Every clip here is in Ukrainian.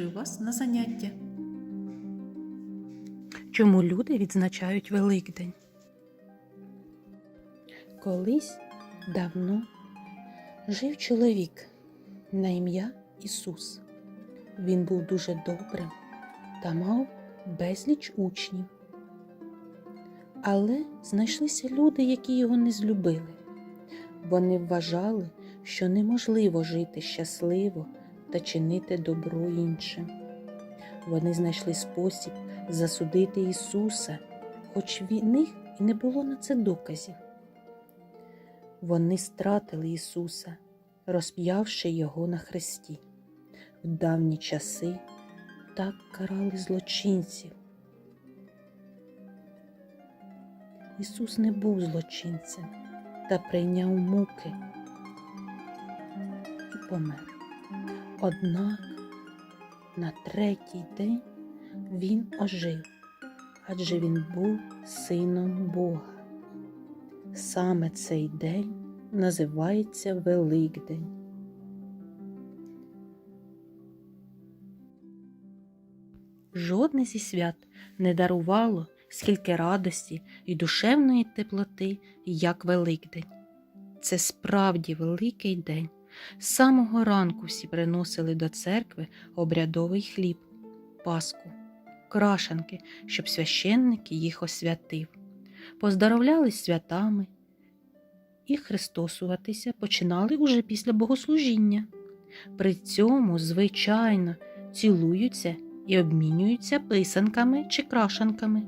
Запрошую вас на заняття. Чому люди відзначають Великдень? Колись давно жив чоловік на ім'я Ісус. Він був дуже добрим та мав безліч учнів. Але знайшлися люди, які його не злюбили. Вони вважали, що неможливо жити щасливо та чинити добро іншим. Вони знайшли спосіб засудити Ісуса, хоч в них і не було на це доказів. Вони стратили Ісуса, розп'явши Його на хресті. В давні часи так карали злочинців. Ісус не був злочинцем та прийняв муки і помер. Однак на третій день він ожив, адже він був сином Бога. Саме цей день називається Великдень. Жодне зі свят не дарувало скільки радості і душевної теплоти, як Великдень. Це справді великий день. З самого ранку всі приносили до церкви обрядовий хліб, паску, крашанки, щоб священник їх освятив. Поздоровлялись святами і хрестосуватися починали уже після богослужіння. При цьому, звичайно, цілуються і обмінюються писанками чи крашанками.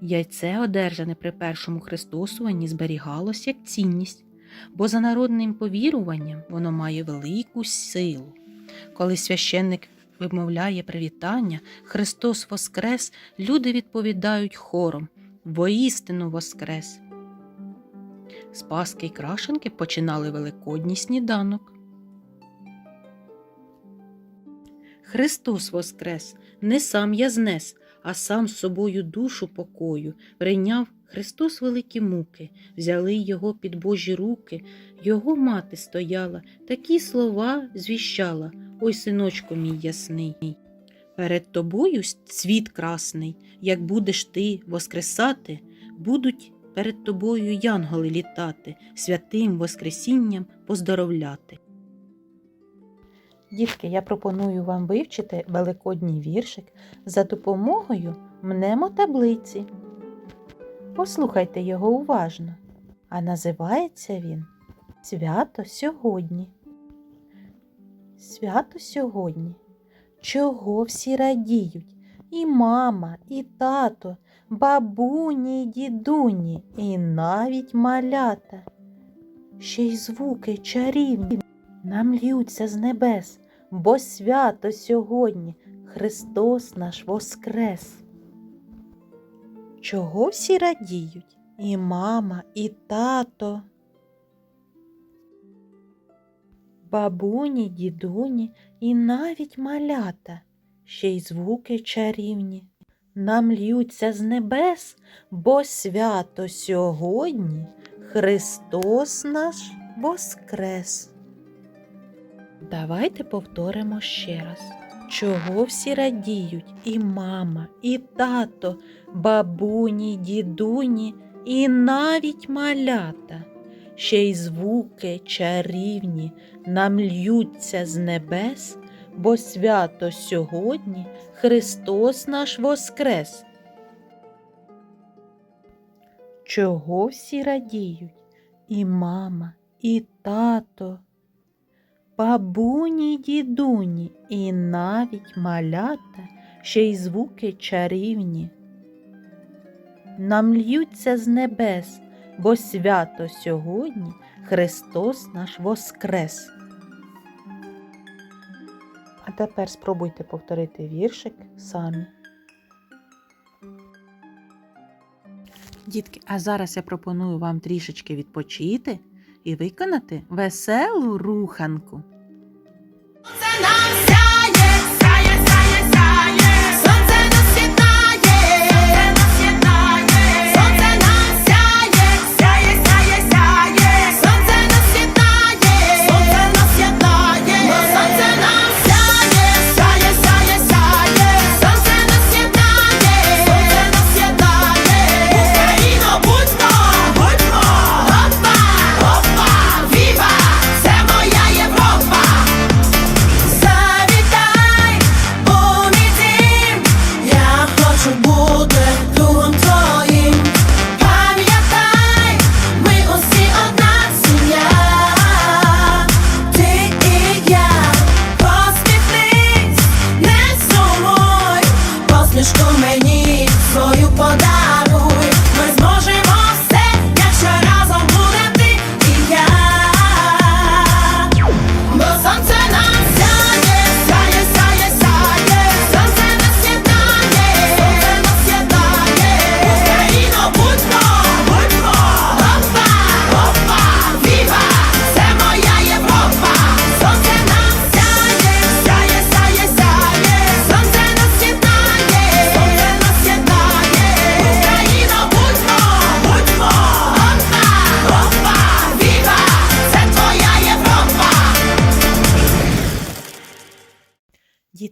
Яйце, одержане при першому хрестосуванні, зберігалось як цінність, бо за народним повіруванням воно має велику силу. Коли священник вимовляє привітання, Христос Воскрес, люди відповідають хором Воістину Воскрес. З Паски й крашенки починали великодній сніданок. Христос Воскрес не сам я знес, а сам з собою душу покою, прийняв Христос великі муки, взяли його під Божі руки, його мати стояла, такі слова звіщала, ой, синочку мій ясний. Перед тобою світ красний, як будеш ти воскресати, будуть перед тобою янголи літати, святим Воскресінням поздоровляти. Дітки, я пропоную вам вивчити великодній віршик за допомогою мнемотаблиці. Послухайте його уважно. А називається він Свято сьогодні. Свято сьогодні. Чого всі радіють? І мама, і тато, бабуні, й дідуні, і навіть малята. Ще й звуки чарівні нам льються з небес, бо свято сьогодні Христос наш Воскрес. Чого всі радіють? І мама, і тато, бабуні, дідуні, і навіть малята, ще й звуки чарівні. Нам льються з небес, бо свято сьогодні Христос наш Воскрес. Давайте повторимо ще раз. Чого всі радіють і мама, і тато, бабуні, дідуні, і навіть малята, ще й звуки чарівні нам льються з небес, бо свято сьогодні Христос наш Воскрес. Чого всі радіють? І мама, і тато, бабуні, дідуні і навіть малята ще й звуки чарівні. Нам льються з небес, бо свято сьогодні Христос наш Воскрес. А тепер спробуйте повторити віршик самі. Дітки, а зараз я пропоную вам трішечки відпочити і виконати веселу руханку.